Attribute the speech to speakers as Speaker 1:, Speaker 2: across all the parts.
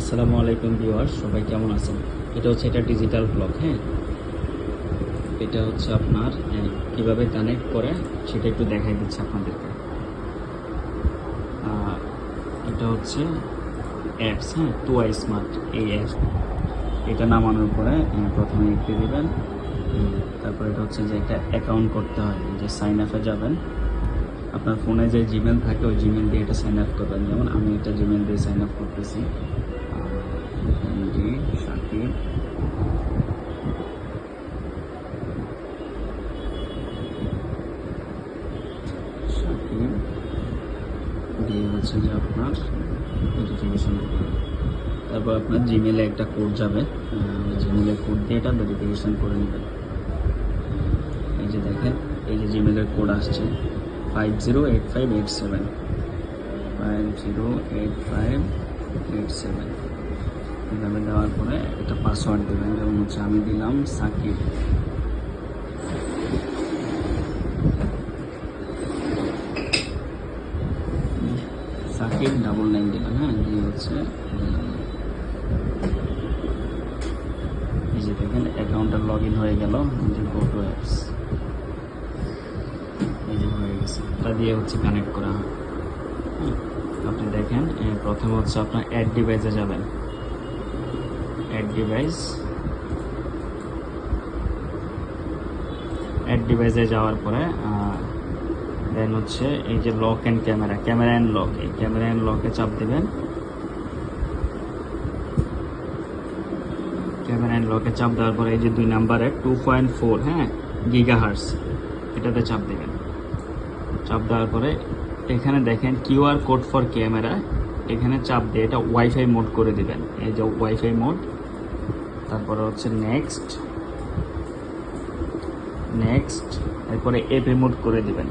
Speaker 1: আসসালামু আলাইকুম ভিউয়ার্স সবাই কেমন আছেন? এটা হচ্ছে এটা ডিজিটাল ব্লগ হ্যাঁ? এটা হচ্ছে আপনার আহ, কীভাবে কানেক্ট করে সেটা একটু দেখাই দিচ্ছে আপনাদেরকে। এটা হচ্ছে অ্যাপস হ্যাঁ টু আই স্মার্ট এই অ্যাপস এটা নামানোর পরে প্রথমে লিখতে দেবেন উম, তারপর এটা হচ্ছে যে একটা অ্যাকাউন্ট করতে হয় যে সাইন আপে যাবেন। আপনার ফোনে যে জিমেল থাকে ওই জিমেল দিয়ে এটা সাইন আপ করবেন। যেমন আমি এটা জিমেল দিয়ে সাইন আপ করতেছি। দিয়ে হচ্ছে যে আপনার ভেরিফিকেশন তারপর আপনার জিমেলে একটা কোড যাবে। জিমেলের কোড দিয়ে এটা ভেরিফিকেশন করে নেবেন। এই যে দেখেন, এই যে জিমেলের কোড আসছে five zero eight five eight seven five zero eight five eight seven এভাবে দেওয়ার পরে একটা পাসওয়ার্ড দেবেন যেমন হচ্ছে আমি দিলাম সাকিব। সাকিব ডাবল নাইন দিলাম হ্যাঁ দিয়ে হচ্ছে। এই যে দেখেন অ্যাকাউন্টটা লগ ইন হয়ে গেল যে অ্যাপস এই যে হয়ে গেছে। এটা দিয়ে হচ্ছে কানেক্ট করা, হয়। আপনি দেখেন প্রথমে হচ্ছে আপনার অ্যাড ডিভাইসে যাবেন। অ্যাড ডিভাইস অ্যাড ডিভাইসে যাওয়ার পরে দেন হচ্ছে এই যে lock and camera camera and lock এই ক্যামেরা অ্যান্ড লকে চাপ দেবেন। ক্যামেরা অ্যান্ড লকে চাপ দেওয়ার পরে এই যে দুই নাম্বারে টু পয়েন্ট ফোর হ্যাঁ গিগা হার্স এটাতে চাপ দেবেন। চাপ দেওয়ার পরে এখানে দেখেন কিউআর কোড ফর ক্যামেরা এখানে চাপ দিয়ে এটা ওয়াইফাই মোড করে দিবেন। এই যে ওয়াইফাই মোড তারপরে হচ্ছে নেক্সট নেক্সট এরপরে এপে মোড করে দিবেন।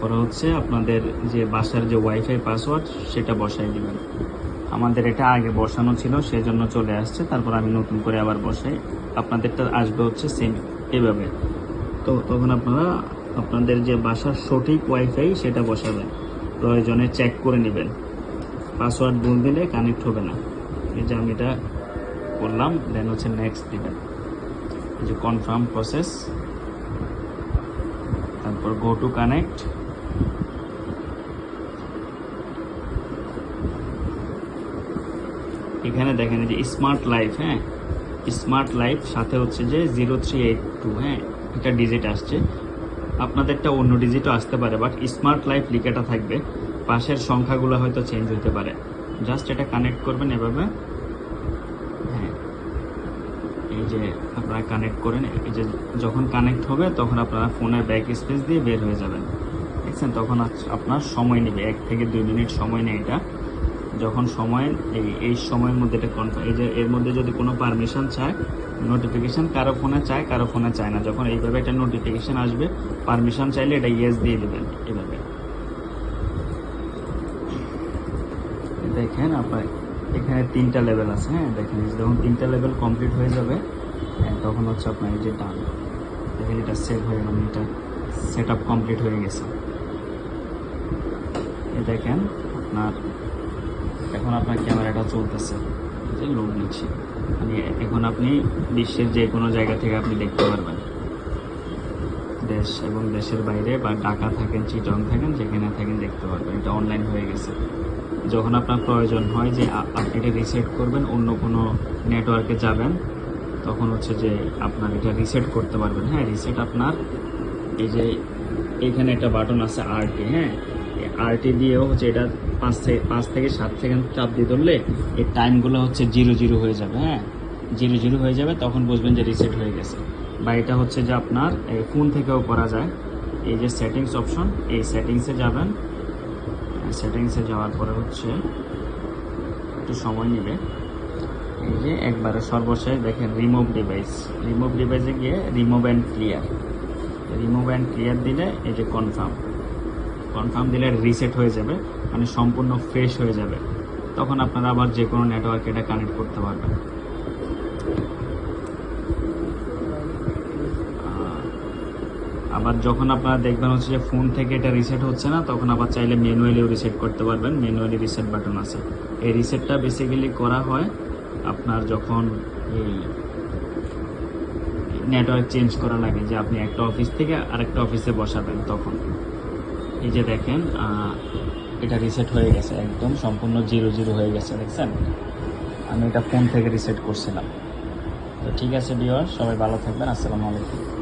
Speaker 1: তারপরে হচ্ছে, আপনাদের যে বাসার যে ওয়াইফাই পাসওয়ার্ড সেটা বসাই দিবেন। আমাদের এটা আগে বসানো ছিল, সেজন্য চলে আসছে। তারপর আমি নতুন করে আবার বসাই। আপনাদেরটা আসবে হচ্ছে সেম এভাবে। তো তখন আপনারা আপনাদের যে বাসার সঠিক ওয়াইফাই সেটা বসাবেন। প্রয়োজনে চেক করে নেবেন। পাসওয়ার্ড ভুল দিলে কানেক্ট হবে না। এই যে আমি এটা করলাম দেন হচ্ছে নেক্সট দিবেন। যে কনফার্ম প্রসেস তারপর গো টু কানেক্ট এখানে দেখেন যে স্মার্ট লাইফ হ্যাঁ? স্মার্ট লাইফ সাথে হচ্ছে যে জিরো থ্রি এইট টু হ্যাঁ? একটা ডিজিট আসছে। আপনাদের একটা অন্য ডিজিটও আসতে পারে বাট স্মার্ট লাইফ লিখাটা থাকবে। পাশের সংখ্যাগুলো হয়তো চেঞ্জ হতে পারে। জাস্ট এটা কানেক্ট করবেন এভাবে। হ্যাঁ। এই যে আপনারা কানেক্ট করেন, এই যে যখন কানেক্ট হবে, তখন আপনারা ফোনের ব্যাক স্পেস দিয়ে বের হয়ে যাবেন। দেখছেন? তখন আপনার সময় নেবে। এক থেকে দুই মিনিট সময় নেয় এটা। যখন সময় এই এই সময়ের মধ্যে এটা কনফার্ম এই যে এর মধ্যে যদি কোনো পারমিশন চায় নোটিফিকেশান কারও ফোনে চায় কারও ফোনে চায় না। যখন এইভাবে একটা নোটিফিকেশান আসবে পারমিশন চাইলে এটা ইয়েস দিয়ে দেবেন এভাবে। দেখেন আপনার এখানে তিনটা লেভেল আছে হ্যাঁ? দেখেন যখন তিনটা লেভেল কমপ্লিট হয়ে যাবে হ্যাঁ, তখন হচ্ছে আপনার এই যে ডান দেখেন এটা সেভ হয়ে গেল এটা সেট আপ কমপ্লিট হয়ে গেছে। দেখেন আপনার এখন আপনার ক্যামেরাটা চলতেছে। যে লোড নিচ্ছে। মানে এখন আপনি বিশ্বের যে কোনো জায়গা থেকে আপনি দেখতে পারবেন। দেশ এবং দেশের বাইরে বা ঢাকা থাকেন, চিটং থাকেন, যেখানে থাকেন দেখতে পারবেন। এটা অনলাইন হয়ে গেছে। যখন আপনার প্রয়োজন হয় যে আপনি এটা রিসেট করবেন, অন্য কোনো নেটওয়ার্কে যাবেন, তখন হচ্ছে যে আপনার এটা রিসেট করতে পারবেন। হ্যাঁ রিসেট আপনার এই যে এখানে একটা বাটন আছে আরটি হ্যাঁ? আরটি দিয়েও হচ্ছে এটা পাঁচ থেকে পাঁচ থেকে সাত সেকেন্ড চাপ দিয়ে ধরলে এই টাইমগুলো হচ্ছে জিরো জিরো হয়ে যাবে হ্যাঁ? জিরো জিরো হয়ে যাবে, তখন বুঝবেন যে রিসেট হয়ে গেছে। বা এটা হচ্ছে যে আপনার ফোন থেকেও করা যায়। এই যে সেটিংস অপশন এই সেটিংসে যাবেন। সেটিংসে যাওয়ার পরে হচ্ছে একটু সময় নেবে। এই যে একবারে সর্বশেষ দেখেন রিমুভ ডিভাইস রিমুভ ডিভাইসে গিয়ে remove and clear remove and clear দিলে এই যে কনফার্ম কনফার্ম দিলে রিসেট হয়ে যাবে মানে সম্পূর্ণ ফ্রেশ হয়ে যাবে। তখন আপনারা আবার যে কোনো নেটওয়ার্কে এটা কানেক্ট করতে পারবেন। আবার যখন আপনারা দেখবেন হচ্ছে যে ফোন থেকে এটা রিসেট হচ্ছে না, তখন আবার চাইলে ম্যানুয়ালিও রিসেট করতে পারবেন ম্যানুয়ালি রিসেট বাটন আছে। এই রিসেটটা বেসিক্যালি করা হয় আপনার যখন এই নেটওয়ার্ক চেঞ্জ করা লাগে, যে আপনি একটা অফিস থেকে আরেকটা অফিসে বসাবেন তখন। এই যে দেখেন এটা রিসেট হয়ে গেছে একদম, সম্পূর্ণ জিরো জিরো হয়ে গেছে, দেখছেন? আমি এটা ফোন থেকে রিসেট করছিলাম। তো ঠিক আছে ডিওর সবাই ভালো থাকবেন, আসসালামু আলাইকুম।